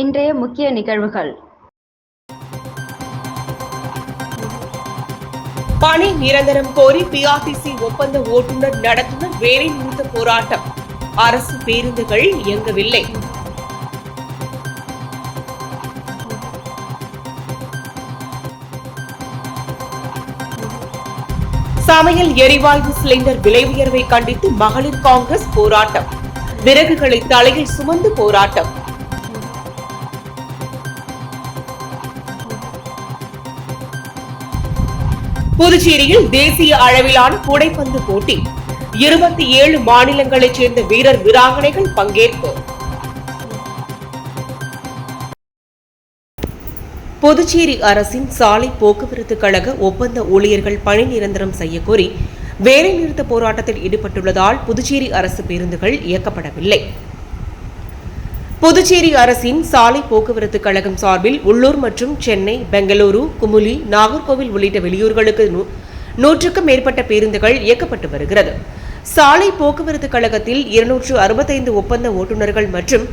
இன்றைய முக்கிய நிகழ்வுகள். பணி நிரந்தரம் கோரி பிஆர்டிசி ஒப்பந்த ஓட்டுநர் நடத்துனர் வேலை நிறுத்த போராட்டம். அரசு பேருந்துகள் இயங்கவில்லை. சமையல் எரிவாயு சிலிண்டர் விலை உயர்வை கண்டித்து மகளிர் காங்கிரஸ் போராட்டம். விறகுகளை தலையில் சுமந்து போராட்டம். புதுச்சேரியில் தேசிய அளவிலான கூடைப்பந்து போட்டி. இருபத்தி ஏழு மாநிலங்களைச் சேர்ந்த வீரர் வீராங்கனைகள் பங்கேற்பு. புதுச்சேரி அரசின் சாலை போக்குவரத்து கழக ஒப்பந்த ஊழியர்கள் பணி நிரந்தரம் செய்யக்கோரி வேலைநிறுத்த போராட்டத்தில் ஈடுபட்டுள்ளதால் புதுச்சேரி அரசு பேருந்துகள் இயக்கப்படவில்லை. புதுச்சேரி அரசின் சாலை போக்குவரத்து கழகம் சார்பில் உள்ளூர் மற்றும் சென்னை பெங்களூரு குமுலி நாகர்கோவில் உள்ளிட்ட வெளியூர்களுக்கு நூற்றுக்கும் மேற்பட்ட பேருந்துகள் இயக்கப்பட்டு வருகிறது. சாலை போக்குவரத்து கழகத்தில் இருநூற்று அறுபத்தைந்து ஒப்பந்த ஓட்டுநர்கள் மற்றும்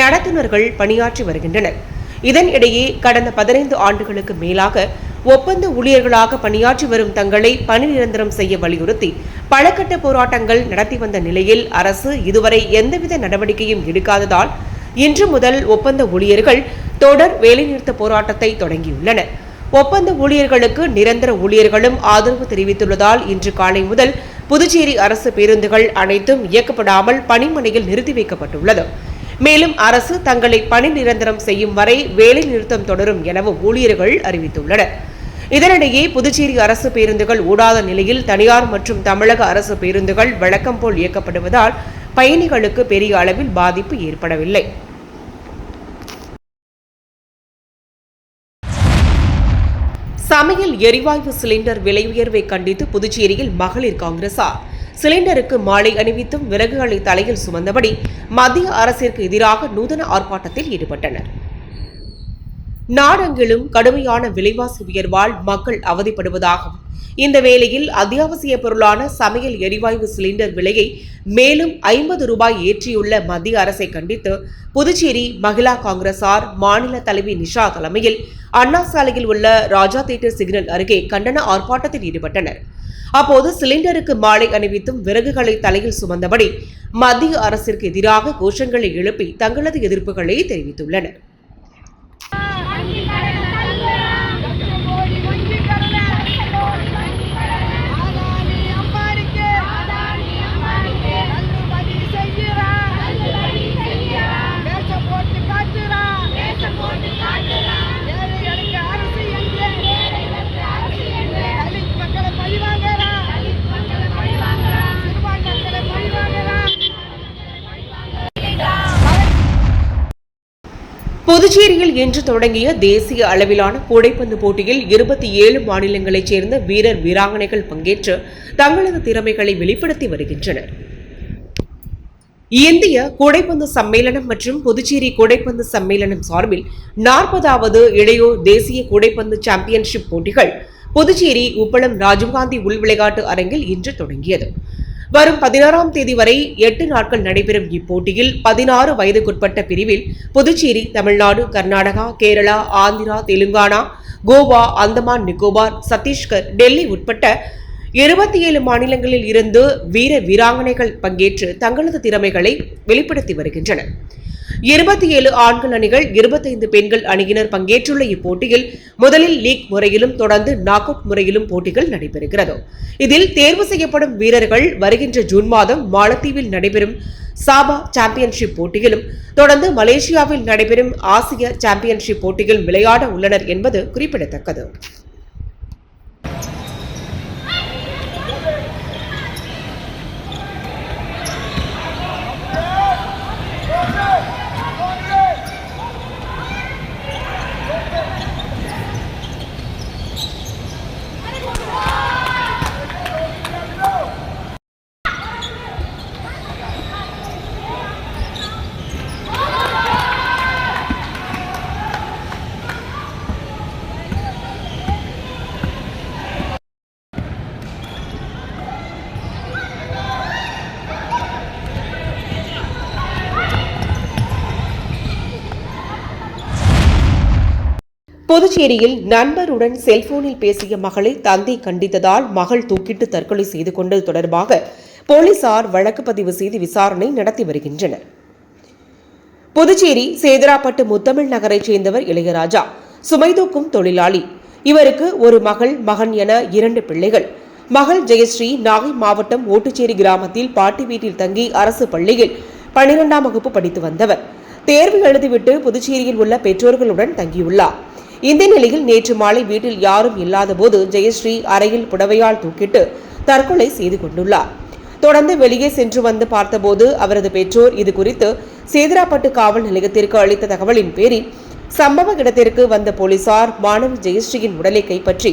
நடத்துனர்கள் பணியாற்றி வருகின்றனர். இதனிடையே கடந்த பதினைந்து ஆண்டுகளுக்கு மேலாக ஒப்பந்த ஊழியர்களாக பணியாற்றி வரும் தங்களை பணி நிரந்தரம் செய்ய வலியுறுத்தி பல போராட்டங்கள் நடத்தி வந்த நிலையில் அரசு இதுவரை எந்தவித நடவடிக்கையும் எடுக்காததால் இன்று முதல் ஒப்பந்த ஊழியர்கள் தொடர் வேலைநிறுத்த போராட்டத்தை தொடங்கியுள்ளனர். ஒப்பந்த ஊழியர்களுக்கு நிரந்தர ஊழியர்களும் ஆதரவு தெரிவித்துள்ளதால் இன்று காலை முதல் புதுச்சேரி அரசு பேருந்துகள் அனைத்தும் இயக்கப்படாமல் பணிமனையில் நிறுத்தி வைக்கப்பட்டுள்ளது. மேலும் அரசு தங்களை பணி நிரந்தரம் செய்யும் வரை வேலை நிறுத்தம் தொடரும் எனவும் ஊழியர்கள் அறிவித்துள்ளனர். இதனிடையே புதுச்சேரி அரசு பேருந்துகள் ஓடாத நிலையில் தனியார் மற்றும் தமிழக அரசு பேருந்துகள் வழக்கம் போல் இயக்கப்படுவதால் பயணிகளுக்கு பெரிய அளவில் பாதிப்பு ஏற்படவில்லை. சமையல் எரிவாயு சிலிண்டர் விலை உயர்வை கண்டித்து புதுச்சேரியில் மகளிர் காங்கிரசார் சிலிண்டருக்கு மாலை அணிவித்தும் விறகுகளை தலையில் சுமந்தபடி மத்திய அரசிற்கு எதிராக நூதன ஆர்ப்பாட்டத்தில் ஈடுபட்டனர். நாடெங்கிலும் கடுமையான விலைவாசி உயர்வால் மக்கள் அவதிப்படுவதாகவும் இந்த வேளையில் அத்தியாவசிய பொருளான சமையல் எரிவாயு சிலிண்டர் விலையை மேலும் ஐம்பது ரூபாய் ஏற்றியுள்ள மத்திய அரசை கண்டித்து புதுச்சேரி மகிழா காங்கிரசார் மாநில தலைவி நிஷா தலைமையில் அண்ணா சாலையில் உள்ள ராஜா தேட்டர் சிக்னல் அருகே கண்டன ஆர்ப்பாட்டத்தில் ஈடுபட்டனர். அப்போது சிலிண்டருக்கு மாலை அணிவித்தும் விறகுகளை தலையில் சுமந்தபடி மத்திய அரசிற்கு எதிராக கோஷங்களை எழுப்பி தங்களது எதிர்ப்புகளை தெரிவித்துள்ளனர். புதுச்சேரியில் இன்று தொடங்கிய தேசிய அளவிலான கூடைப்பந்து போட்டியில் இருபத்தி ஏழு மாநிலங்களைச் சேர்ந்த வீரர் வீராங்கனைகள் பங்கேற்று தங்களது திறமைகளை வெளிப்படுத்தி வருகின்றனர். இந்திய கூடைப்பந்து சம்மேளனம் மற்றும் புதுச்சேரி கூடைப்பந்து சம்மேளனம் சார்பில் நாற்பதாவது இளையோர் தேசிய கூடைப்பந்து சாம்பியன்ஷிப் போட்டிகள் புதுச்சேரி உப்பளம் ராஜீவ்காந்தி உள் விளையாட்டு அரங்கில் இன்று தொடங்கியது. வரும் பதினாறாம் தேதி வரை எட்டு நாட்கள் நடைபெறும் இப்போட்டியில் பதினாறு வயதுக்குட்பட்ட பிரிவில் புதுச்சேரி தமிழ்நாடு கர்நாடகா கேரளா ஆந்திரா தெலுங்கானா கோவா அந்தமான் நிக்கோபார் சத்தீஸ்கர் டெல்லி உட்பட்ட இருபத்தி ஏழு மாநிலங்களில் இருந்து வீர வீராங்கனைகள் பங்கேற்று தங்களது திறமைகளை வெளிப்படுத்தி வருகின்றனர். இருபத்தி ஏழு ஆண்கள் அணிகள் இருபத்தைந்து பெண்கள் அணியினர் பங்கேற்றுள்ள இப்போட்டியில் முதலில் லீக் முறையிலும் தொடர்ந்து நாக் அவுட் முறையிலும் போட்டிகள் நடைபெறுகிறது. இதில் தேர்வு செய்யப்படும் வீரர்கள் வருகின்ற ஜூன் மாதம் மாலத்தீவில் நடைபெறும் சாபா சாம்பியன்ஷிப் போட்டியிலும் தொடர்ந்து மலேசியாவில் நடைபெறும் ஆசிய சாம்பியன்ஷிப் போட்டியில் விளையாட உள்ளனர் என்பது குறிப்பிடத்தக்கது. புதுச்சேரியில் நண்பருடன் செல்போனில் பேசிய மகளை தந்தை கண்டித்ததால் மகள் தூக்கிட்டு தற்கொலை செய்து கொண்டது தொடர்பாக போலீசார் வழக்கு பதிவு செய்து விசாரணை நடத்தி வருகின்றனர். புதுச்சேரி சேதராப்பட்டு முத்தமிழ் நகரைச் சேர்ந்தவர் இளையராஜா சுமைதூக்கும் தொழிலாளி. இவருக்கு ஒரு மகள் மகன் என இரண்டு பிள்ளைகள். மகள் ஜெயஸ்ரீ நாகை மாவட்டம் ஓட்டுச்சேரி கிராமத்தில் பாட்டி வீட்டில் தங்கி அரசு பள்ளியில் பனிரெண்டாம் வகுப்பு படித்து வந்தவர். தேர்வு எழுதிவிட்டு புதுச்சேரியில் உள்ள பெற்றோர்களுடன் தங்கியுள்ளார். இந்த நிலையில் நேற்று மாலை வீட்டில் யாரும் இல்லாதபோது ஜெயஸ்ரீ அறையில் புடவையால் தூக்கிட்டு தற்கொலை செய்து கொண்டுள்ளார். தொடர்ந்து வெளியே சென்று வந்து பார்த்தபோது அவரது பெற்றோர் இது குறித்து சேதராப்பட்டு காவல் நிலையத்திற்கு அளித்த தகவலின் பேரில் சம்பவ இடத்திற்கு வந்த போலீசார் மாணவி ஜெயஸ்ரீயின் உடலை கைப்பற்றி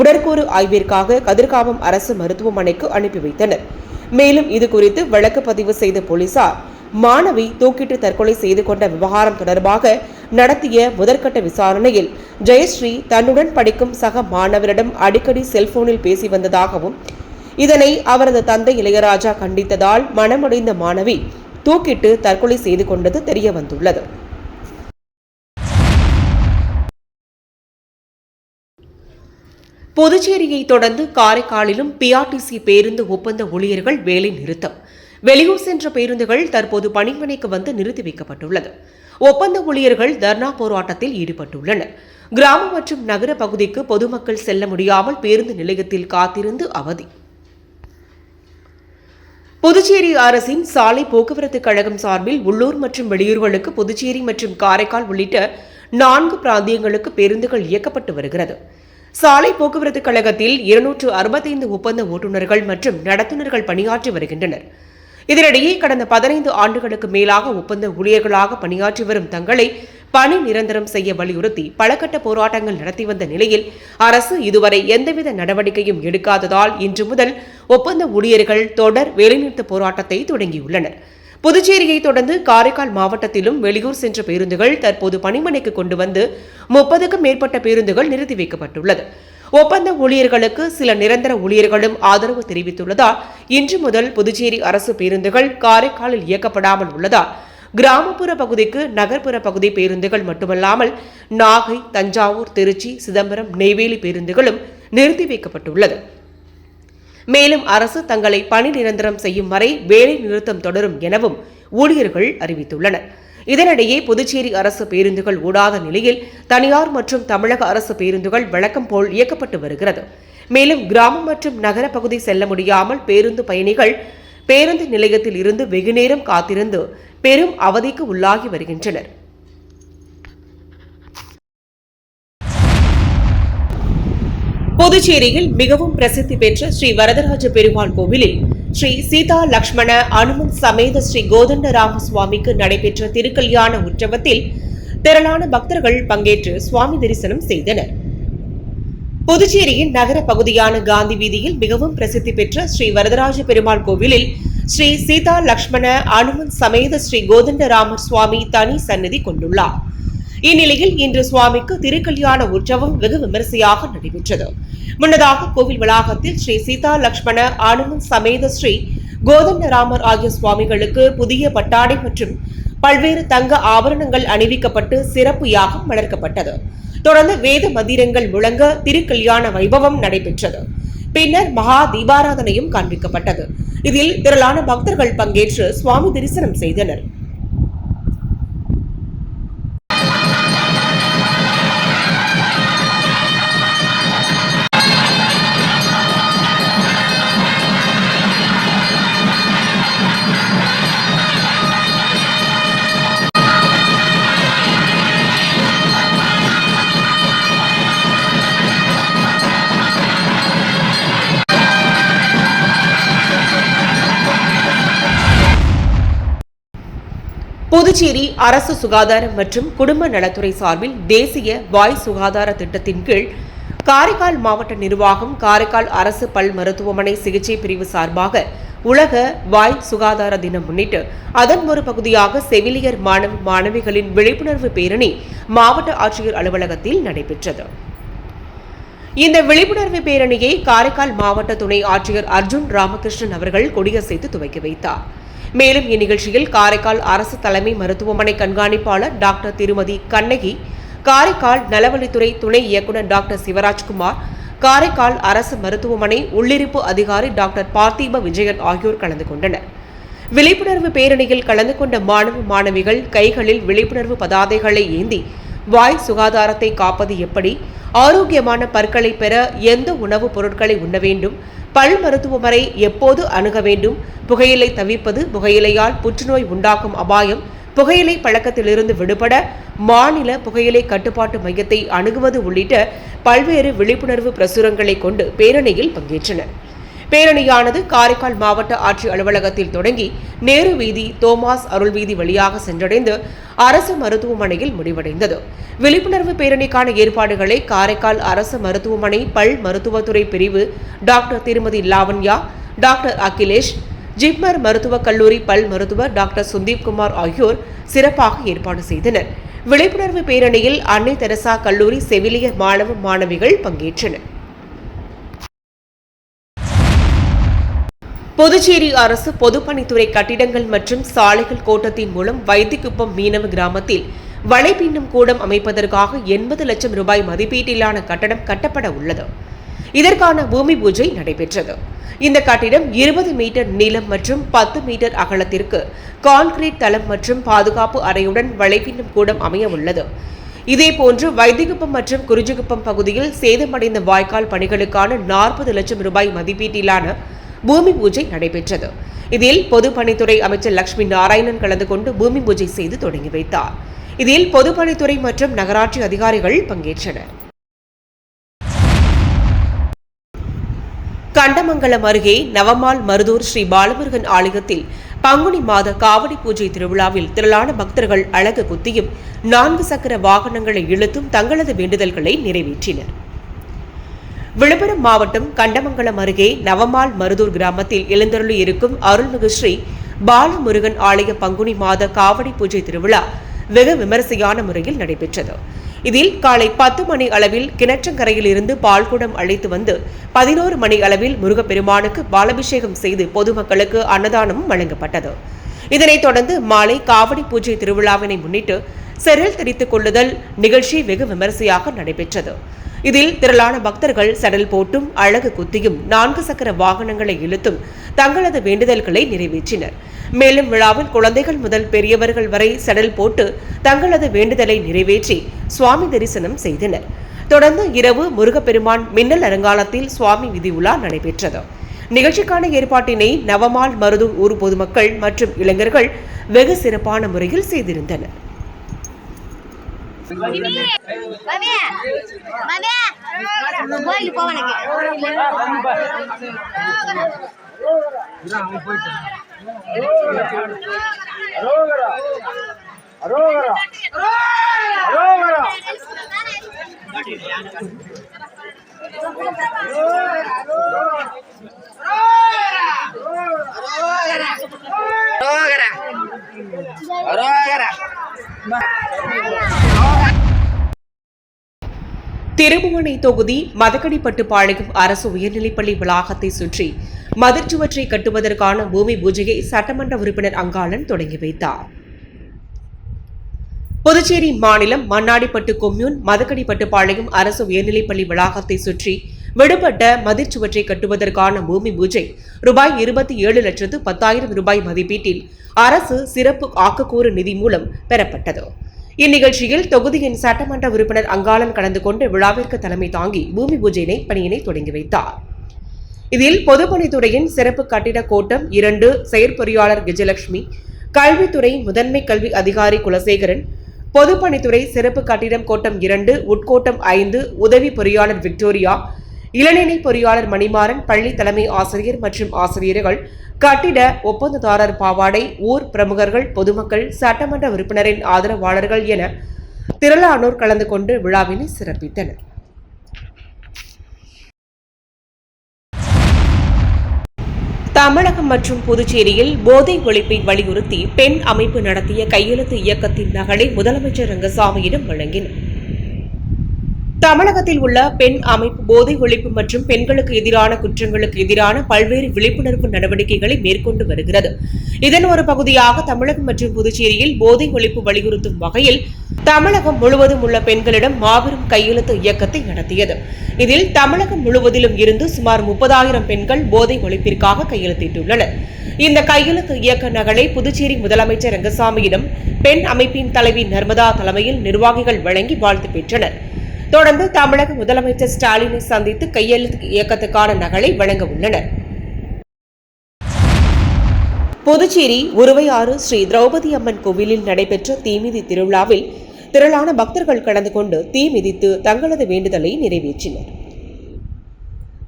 உடற்கூறு ஆய்விற்காக கதிர்காமம் அரசு மருத்துவமனைக்கு அனுப்பி வைத்தனர். மேலும் இது குறித்து வழக்கு பதிவு செய்த போலீசார் மாணவி தூக்கிட்டு தற்கொலை செய்து கொண்ட விவகாரம் தொடர்பாக நடத்திய முதற்கட்ட விசாரணையில் ஜெயஸ்ரீ தன்னுடன் படிக்கும் சக மாணவரிடம் அடிக்கடி செல்போனில் பேசி வந்ததாகவும் இதனை அவரது தந்தை இளையராஜா கண்டித்ததால் மனமடைந்த மாணவி தூக்கிட்டு தற்கொலை செய்து கொண்டது தெரிய வந்துள்ளது புதுச்சேரியை தொடர்ந்து காரைக்காலிலும் பிஆர்டிசி பேருந்து ஒப்பந்த ஊழியர்கள் வேலை நிறுத்தம் வெளியூர் சென்ற பேருந்துகள் தற்போது பணிமனைக்கு வந்து நிறுத்தி வைக்கப்பட்டுள்ளது. ஒப்பந்த ஊழியர்கள் தர்ணா போராட்டத்தில் ஈடுபட்டுள்ளனர். கிராமம் மற்றும் நகர பகுதிக்கு பொதுமக்கள் செல்ல முடியாமல் பேருந்து நிலையத்தில் காத்திருந்து அவதி. புதுச்சேரி அரசின் சாலை போக்குவரத்து கழகம் சார்பில் உள்ளூர் மற்றும் வெளியூர்களுக்கு புதுச்சேரி மற்றும் காரைக்கால் உள்ளிட்ட நான்கு பிராந்தியங்களுக்கு பேருந்துகள் இயக்கப்பட்டு வருகிறது. சாலை போக்குவரத்து கழகத்தில் இருநூற்று அறுபத்தைந்து ஒப்பந்த ஓட்டுநர்கள் மற்றும் நடத்துனர்கள் பணியாற்றி வருகின்றனர். இதனிடையே கடந்த பதினைந்து ஆண்டுகளுக்கு மேலாக ஒப்பந்த ஊழியர்களாக பணியாற்றி வரும் தங்களை பணி நிரந்தரம் செய்ய வலியுறுத்தி பலகட்ட போராட்டங்கள் நடத்தி வந்த நிலையில் அரசு இதுவரை எந்தவித நடவடிக்கையும் எடுக்காததால் இன்று முதல் ஒப்பந்த ஊழியர்கள் தொடர் வேலைநிறுத்த போராட்டத்தை தொடங்கியுள்ளனர். புதுச்சேரியை தொடர்ந்து காரைக்கால் மாவட்டத்திலும் வெளியூர் சென்ற பேருந்துகள் தற்போது பணிமனைக்கு கொண்டு வந்து முப்பதுக்கும் மேற்பட்ட பேருந்துகள் நிறுத்தி வைக்கப்பட்டுள்ளது. ஒப்பந்த ஊழியர்களுக்கு சில நிரந்தர ஊழியர்களும் ஆதரவு தெரிவித்துள்ளதால் இன்று முதல் புதுச்சேரி அரசு பேருந்துகள் காரைக்காலில் இயக்கப்படாமல் உள்ளதால் கிராமப்புற பகுதிக்கு நகர்ப்புற பகுதி பேருந்துகள் மட்டுமல்லாமல் நாகை தஞ்சாவூர் திருச்சி சிதம்பரம் நெய்வேலி பேருந்துகளும் நிறுத்தி வைக்கப்பட்டுள்ளது. மேலும் அரசு தங்களை பணி நிரந்தரம் செய்யும் வரை வேலை நிறுத்தம் தொடரும் எனவும் ஊழியர்கள் அறிவித்துள்ளனர். இதனிடையே புதுச்சேரி அரசு பேருந்துகள் ஓடாத நிலையில் தனியார் மற்றும் தமிழக அரசு பேருந்துகள் வழக்கம் போல் இயக்கப்பட்டு வருகிறது. மேலும் கிராமம் மற்றும் நகர பகுதி செல்ல முடியாமல் பேருந்து பயணிகள் பேருந்து நிலையத்தில் இருந்து வெகுநேரம் காத்திருந்து பெரும் அவதிக்கு உள்ளாகி வருகின்றனர். புதுச்சேரியில் மிகவும் பிரசித்தி பெற்ற ஸ்ரீ வரதராஜ பெருமாள் கோவிலில் ஸ்ரீ சீதா லக்ஷ்மண அனுமன் சமேத ஸ்ரீ கோதண்டராம சுவாமிக்கு நடைபெற்ற திருக்கல்யாண உற்சவத்தில் திரளான பக்தர்கள் பங்கேற்று சுவாமி தரிசனம் செய்தனர். புதுச்சேரியின் நகர பகுதியான காந்தி வீதியில் மிகவும் பிரசித்தி பெற்ற ஸ்ரீ வரதராஜ பெருமாள் கோவிலில் ஸ்ரீ சீதா லக்ஷ்மண அனுமன் சமேத ஸ்ரீ கோதண்டராமர் சுவாமி தனி சன்னதி கொண்டுள்ளார். இந்நிலையில் இன்று சுவாமிக்கு திருக்கல்யாண உற்சவம் வெகு விமரிசையாக நடைபெற்றது. முன்னதாக கோவில் வளாகத்தில் ஸ்ரீ சீதா லக்ஷ்மண அனுமன் சமேத ஸ்ரீ கோதண்டராமர் ஆகிய சுவாமிகளுக்கு புதிய பட்டாடை மற்றும் பல்வேறு தங்க ஆபரணங்கள் அணிவிக்கப்பட்டு சிறப்பு யாகம் வளர்க்கப்பட்டது. தொடர்ந்து வேத மந்திரங்கள் முழங்க திருக்கல்யாண வைபவம் நடைபெற்றது. பின்னர் மகா தீபாராதனையும் காண்பிக்கப்பட்டது. இதில் திரளான பக்தர்கள் பங்கேற்று சுவாமி தரிசனம் செய்தனர். புதுச்சேரி அரசு சுகாதாரம் மற்றும் குடும்ப நலத்துறை சார்பில் தேசிய வாய் சுகாதார திட்டத்தின் கீழ் காரைக்கால் மாவட்ட நிர்வாகம் காரைக்கால் அரசு பல் மருத்துவமனை சிகிச்சை பிரிவு சார்பாக உலக வாய் சுகாதார தினம் முன்னிட்டு அதன் ஒரு பகுதியாக செவிலியர் மாணவ மாணவிகளின் விழிப்புணர்வு பேரணி மாவட்ட ஆட்சியர் அலுவலகத்தில் நடைபெற்றது. இந்த விழிப்புணர்வு பேரணியை காரைக்கால் மாவட்ட துணை ஆட்சியர் அர்ஜுன் ராமகிருஷ்ணன் அவர்கள் கொடியசைத்து துவக்கி வைத்தார். மேலும் இந்நிகழ்ச்சியில் காரைக்கால் அரசு தலைமை மருத்துவமனை கண்காணிப்பாளர் டாக்டர் திருமதி கண்ணகி காரைக்கால் நலவழித்துறை துணை இயக்குநர் டாக்டர் சிவராஜ்குமார் காரைக்கால் அரசு மருத்துவமனை உள்ளிருப்பு அதிகாரி டாக்டர் பார்த்திப விஜயன் ஆகியோர் கலந்து கொண்டனர். விழிப்புணர்வு பேரணியில் கலந்து கொண்ட மாணவ மாணவிகள் கைகளில் விழிப்புணர்வு பதாதைகளை ஏந்தி வாய் சுகாதாரத்தை காப்பது எப்படி? ஆரோக்கியமான பற்களை பெற எந்த உணவுப் பொருட்களை உண்ண வேண்டும்? பல் மருத்துவமனை எப்போது அணுக வேண்டும்? புகையிலை தவிர்ப்பது புகையிலையால் புற்றுநோய் உண்டாக்கும் அபாயம் புகையிலை பழக்கத்திலிருந்து விடுபட மாநில புகையிலை கட்டுப்பாட்டு மையத்தை அணுகுவது உள்ளிட்ட பல்வேறு விழிப்புணர்வு பிரசுரங்களை கொண்டு பேரணியில் பங்கேற்றனர். பேரணியானது காரைக்கால் மாவட்ட ஆட்சி அலுவலகத்தில் தொடங்கி நேரு வீதி தோமாஸ் அருள் வீதி வழியாக சென்றடைந்து அரசு மருத்துவமனையில் முடிவடைந்தது. விழிப்புணர்வு பேரணிக்கான ஏற்பாடுகளை காரைக்கால் அரசு மருத்துவமனை பல் மருத்துவத்துறை பிரிவு டாக்டர் திருமதி லாவண்யா டாக்டர் அகிலேஷ் ஜிப்மர் மருத்துவக் கல்லூரி பல் மருத்துவர் டாக்டர் சுந்தீப் குமார் ஆகியோர் சிறப்பாக ஏற்பாடு செய்தனர். விழிப்புணர்வு பேரணியில் அன்னை தெரசா கல்லூரி செவிலிய மாணவ மாணவிகள் பங்கேற்றனர். புதுச்சேரி அரசு பொதுப்பணித்துறை கட்டிடங்கள் மற்றும் சாலைகள் கோட்டத்தின் மூலம் வைத்திக்குப்பம் மீனவ கிராமத்தில் வலைப்பின்னும் கூடம் அமைப்பதற்காக எண்பது லட்சம் ரூபாய் மதிப்பீட்டிலான கட்டடம் கட்டப்பட உள்ளது. இதற்கான பூமி பூஜை நடைபெற்றது. இந்த கட்டிடம் இருபது மீட்டர் நீளம் மற்றும் பத்து மீட்டர் அகலத்திற்கு கான்கிரீட் தளம் மற்றும் பாதுகாப்பு அறையுடன் வலைப்பின்னும் கூடம் அமைய உள்ளது. இதேபோன்று வைத்திகுப்பம் மற்றும் குறிஞ்சிகுப்பம் பகுதியில் சேதமடைந்த வாய்க்கால் பணிகளுக்கான நாற்பது லட்சம் ரூபாய் மதிப்பீட்டிலான பூமி பூஜை நடைபெற்றது. இதில் பொதுப்பணித்துறை அமைச்சர் லட்சுமி நாராயணன் கலந்து கொண்டு பூமி பூஜை செய்து தொடங்கி வைத்தார். இதில் பொதுப்பணித்துறை மற்றும் நகராட்சி அதிகாரிகள் பங்கேற்றனர். கண்டமங்கலம் அருகே நவமால் மருதூர் ஸ்ரீ பாலமுருகன் ஆலயத்தில் பங்குனி மாத காவடி பூஜை திருவிழாவில் திரளான பக்தர்கள் அழகு குத்தியும் நான்கு சக்கர வாகனங்களை இழுத்தும் தங்களது வேண்டுதல்களை நிறைவேற்றினர். விழுப்புரம் மாவட்டம் கண்டமங்கலம் அருகே நவமால் மருதூர் கிராமத்தில் எழுந்தருளி இருக்கும் அருள்மிகு ஸ்ரீ பாலமுருகன் ஆலய பங்குனி மாத காவடி பூஜை திருவிழா வெகு விமரிசையான முறையில் நடைபெற்றது. இதில் காலை பத்து மணி அளவில் கிணற்றங்கரையில் இருந்து பால்குடம் அழைத்து வந்து பதினோரு மணி அளவில் முருகப்பெருமானுக்கு பாலபிஷேகம் செய்து பொதுமக்களுக்கு அன்னதானமும் வழங்கப்பட்டது. இதனைத் தொடர்ந்து மாலை காவடி பூஜை திருவிழாவினை முன்னிட்டு செடல் தெரித்துக் கொள்ளுதல் நிகழ்ச்சி வெகு விமரிசையாக நடைபெற்றது. இதில் திரளான பக்தர்கள் செடல் போட்டும் அழகு குத்தியும் நான்கு சக்கர வாகனங்களை இழுத்தும் தங்களது வேண்டுதல்களை நிறைவேற்றினர். மேலும் விழாவில் குழந்தைகள் முதல் பெரியவர்கள் வரை செடல் போட்டு தங்களது வேண்டுதலை நிறைவேற்றி சுவாமி தரிசனம் செய்தனர். தொடர்ந்து இரவு முருகப்பெருமான் மின்னல் அரங்காலத்தில் சுவாமி விதி உலா நடைபெற்றது. நிகழ்ச்சிக்கான ஏற்பாட்டினை நவமால் மருதூர் ஊர் பொதுமக்கள் மற்றும் இளைஞர்கள் வெகு சிறப்பான முறையில் செய்திருந்தனர். மம்மி மம்மி கோயிலுக்கு போவானுங்க திருபுவனை தொகுதி மதக்கடிப்பட்டுப்பாளையம் அரசு உயர்நிலைப்பள்ளி வளாகத்தை சுற்றி மதிர்ச்சுவற்றை கட்டுவதற்கான பூமி பூஜையை சட்டமன்ற உறுப்பினர் அங்காளன் தொடங்கி வைத்தார். புதுச்சேரி மாநிலம் மண்ணாடிப்பட்டு கொம்யூன் மதக்கடிப்பட்டுப்பாளையம் அரசு உயர்நிலைப்பள்ளி வளாகத்தை சுற்றி விடுபட்ட மதிர்ச்சுவற்றை கட்டுவதற்கான பூமி பூஜை ரூபாய் இருபத்தி ஏழு லட்சத்து பத்தாயிரம் ரூபாய் மதிப்பீட்டில் அரசு சிறப்பு ஆக்கக்கூறு நிதி மூலம் பெறப்பட்டது. இந்நிகழ்ச்சியில் தொகுதியின் சட்டமன்ற உறுப்பினர் அங்காளன் கலந்து கொண்டு விழாவிற்கு தலைமை தாங்கி பூமி பூஜை பணியினை தொடங்கி வைத்தார். இதில் பொதுப்பணித்துறையின் சிறப்பு கட்டிட கோட்டம் இரண்டு செயற்பொறியாளர் கஜலட்சுமி கல்வித்துறை முதன்மை கல்வி அதிகாரி குலசேகரன் பொதுப்பணித்துறை சிறப்பு கட்டிடம் கோட்டம் இரண்டு உட்கோட்டம் ஐந்து உதவி பொறியாளர் விக்டோரியா இளநிலை பொறியாளர் மணிமாறன் பள்ளி தலைமை ஆசிரியர் மற்றும் ஆசிரியர்கள் கட்டிட ஒப்பந்ததாரர் பாவாடை ஊர் பிரமுகர்கள் பொதுமக்கள் சட்டமன்ற உறுப்பினரின் ஆதரவாளர்கள் என திரளானோர் கலந்து கொண்டு விழாவினை சிறப்பித்தனர். தமிழகம் மற்றும் புதுச்சேரியில் போதை ஒழிப்பை வலியுறுத்தி பெண் அமைப்பு நடத்திய கையெழுத்து இயக்கத்தின் நகலை முதலமைச்சர் ரங்கசாமியிடம் வழங்கினார். தமிழகத்தில் உள்ள பெண் அமைப்பு போதை ஒழிப்பு மற்றும் பெண்களுக்கு எதிரான குற்றங்களுக்கு எதிரான பல்வேறு விழிப்புணர்வு நடவடிக்கைகளை மேற்கொண்டு வருகிறது. இதன் ஒரு பகுதியாக தமிழகம் மற்றும் புதுச்சேரியில் போதை ஒழிப்பு வலியுறுத்தும் வகையில் தமிழகம் முழுவதும் உள்ள பெண்களிடம் மாபெரும் கையெழுத்து இயக்கத்தை நடத்தியது. இதில் தமிழகம் முழுவதிலும் இருந்து சுமார் முப்பதாயிரம் பெண்கள் போதை ஒழிப்பிற்காக கையெழுத்திட்டுள்ளனர். இந்த கையெழுத்து இயக்க நகலை புதுச்சேரி முதலமைச்சர் ரங்கசாமியிடம் பெண் அமைப்பின் தலைவி நர்மதா தலைமையில் நிர்வாகிகள் வழங்கி வாழ்த்து பெற்றனர். தொடர்ந்து தமிழக முதலமைச்சர் ஸ்டாலினை சந்தித்து கையெழுத்து இயக்கத்துக்கான நகலை வழங்க உள்ளனர். புதுச்சேரி உருவையாறு ஸ்ரீ திரௌபதி அம்மன் கோவிலில் நடைபெற்ற தீமிதி திருவிழாவில் திரளான பக்தர்கள் கலந்து கொண்டு தீ மிதித்து தங்களது வேண்டுதலை நிறைவேற்றினர்.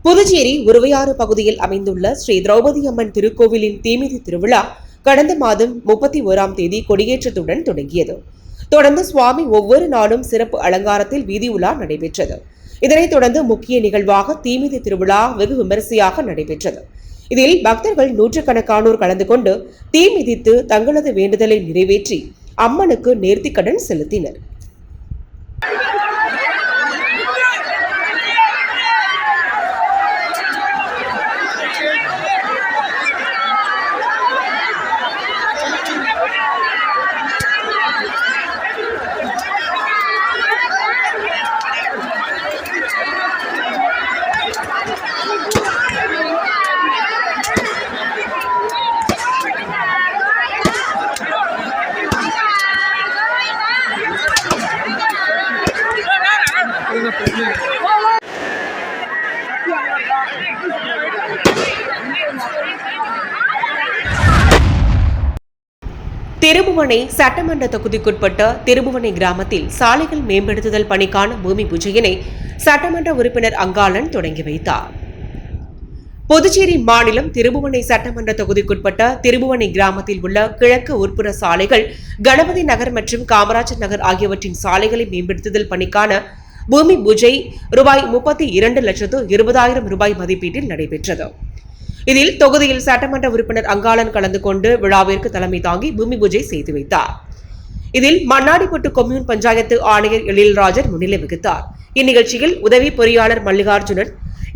புதுச்சேரி உருவையாறு பகுதியில் அமைந்துள்ள ஸ்ரீ திரௌபதி அம்மன் திருக்கோவிலின் தீமிதி திருவிழா கடந்த மாதம் முப்பத்தி ஓராம் தேதி கொடியேற்றத்துடன் தொடங்கியது. தொடர்ந்து சுவாமி ஒவ்வொரு நாளும் சிறப்பு அலங்காரத்தில் வீதி உலா நடைபெற்றது. இதனைத் தொடர்ந்து முக்கிய நிகழ்வாக தீமிதி திருவிழா வெகு விமரிசையாக நடைபெற்றது. இதில் பக்தர்கள் நூற்றுக்கணக்கானோர் கலந்து கொண்டு தீ மிதித்து தங்களது வேண்டுதலை நிறைவேற்றி அம்மனுக்கு நேர்த்திக்கடன் செலுத்தினர். திருபுவனை சட்டமன்ற தொகுதிக்குட்பட்ட திருபுவனை கிராமத்தில் சாலைகள் மேம்படுத்துதல் பணிக்கான பூமி பூஜையினை சட்டமன்ற உறுப்பினர் அங்காளன் தொடங்கி வைத்தார். புதுச்சேரி மாநிலம் திருபுவனை சட்டமன்ற தொகுதிக்குட்பட்ட திருபுவனை கிராமத்தில் உள்ள கிழக்கு உட்புற சாலைகள் கணபதி நகர் மற்றும் காமராஜர் நகர் ஆகியவற்றின் சாலைகளை மேம்படுத்துதல் பணிக்கான பூமி பூஜை ரூபாய் முப்பத்தி இரண்டு லட்சத்து இருபதாயிரம் ரூபாய் மதிப்பீட்டில் நடைபெற்றது. இதில் தொகுதியில் சட்டமன்ற உறுப்பினர் அங்காளன் கலந்து கொண்டு விழாவிற்கு தலைமை தாங்கி பூமி பூஜை செய்து வைத்தார். இதில் மண்ணாடிப்பட்டு கொம்யூன் பஞ்சாயத்து ஆணையர் எழில்ராஜர் முன்னிலை வகித்தார். இந்நிகழ்ச்சியில் உதவி பொறியாளர் மல்லிகார்ஜுனன்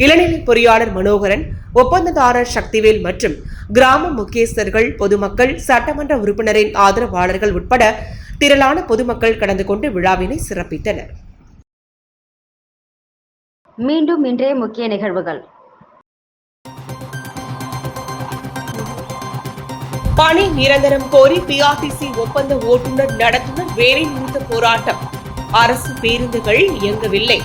இளநிலை பொறியாளர் மனோகரன் ஒப்பந்ததாரர் சக்திவேல் மற்றும் கிராம முக்கியஸ்தர்கள் பொதுமக்கள் சட்டமன்ற உறுப்பினரின் ஆதரவாளர்கள் உட்பட திரளான பொதுமக்கள் கலந்து கொண்டு விழாவினை சிறப்பித்தனர். மீண்டும் இன்றைய முக்கிய நிகழ்வுகள். பணி நிரந்தரம் கோரி பிஆர்டிசி ஒப்பந்த ஓட்டுநர் நடத்துனர் வேலை நிறுத்த போராட்டம். அரசு பேருந்துகள் இயங்கவில்லை.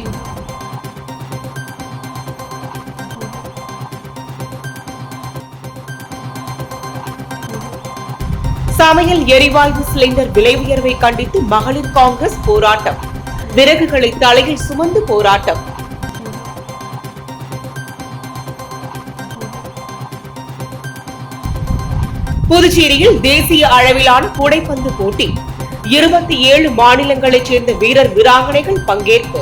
சமையல் எரிவாயு சிலிண்டர் விலை உயர்வை கண்டித்து மகளிர் காங்கிரஸ் போராட்டம். விறகுகளை தலையில் சுமந்து போராட்டம். புதுச்சேரியில் தேசிய அளவிலான கூடைப்பந்து போட்டி. இருபத்தி ஏழு மாநிலங்களைச் சேர்ந்த வீரர் வீராங்கனைகள் பங்கேற்பு.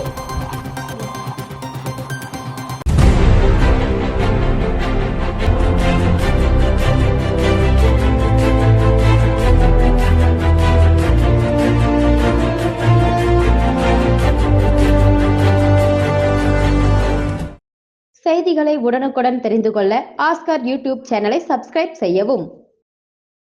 செய்திகளை உடனுக்குடன் தெரிந்து கொள்ள ஆஸ்கர் யூடியூப் சேனலை சப்ஸ்கிரைப் செய்யவும்.